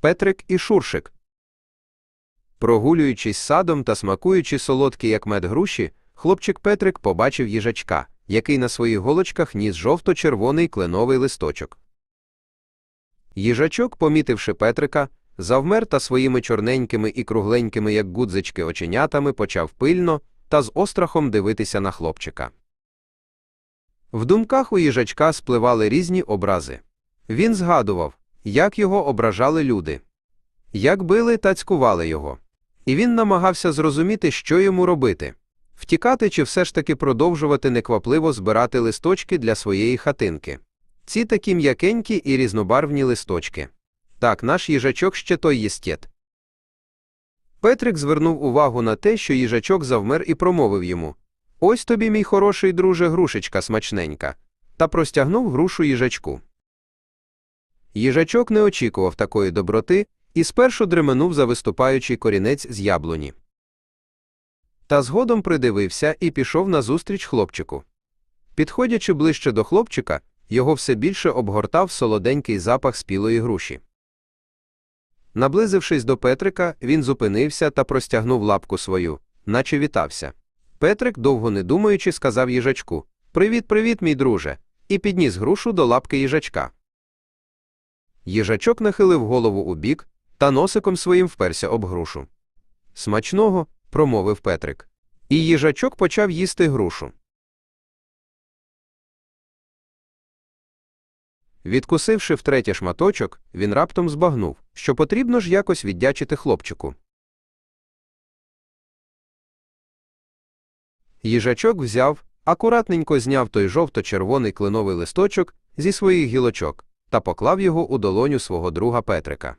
Петрик і Шуршик. Прогулюючись садом та смакуючи солодкі, як мед груші, хлопчик Петрик побачив їжачка, який на своїх голочках ніс жовто-червоний кленовий листочок. Їжачок, помітивши Петрика, завмер та своїми чорненькими і кругленькими, як гудзички, оченятами почав пильно та з острахом дивитися на хлопчика. В думках у їжачка спливали різні образи. Він згадував, як його ображали люди, як били та цькували його. І він намагався зрозуміти, що йому робити втікати чи все ж таки продовжувати неквапливо збирати листочки для своєї хатинки. Ці такі м'якенькі і різнобарвні листочки. Так, наш їжачок ще той єстєт. Петрик звернув увагу на те, що їжачок завмер і промовив йому Ось тобі, мій хороший друже, грушечка смачненька, та простягнув грушу їжачку. Їжачок не очікував такої доброти і спершу дременув за виступаючий корінець з яблуні. Та згодом придивився і пішов назустріч хлопчику. Підходячи ближче до хлопчика, його все більше обгортав солоденький запах спілої груші. Наблизившись до Петрика, він зупинився та простягнув лапку свою, наче вітався. Петрик, довго не думаючи, сказав їжачку Привіт, привіт, мій друже, і підніс грушу до лапки їжачка. Їжачок нахилив голову у бік та носиком своїм вперся об грушу. Смачного, промовив Петрик. І їжачок почав їсти грушу. Відкусивши втретє шматочок, він раптом збагнув, що потрібно ж якось віддячити хлопчику. Їжачок взяв, акуратненько зняв той жовто-червоний кленовий листочок зі своїх гілочок та поклав його у долоню свого друга Петрика.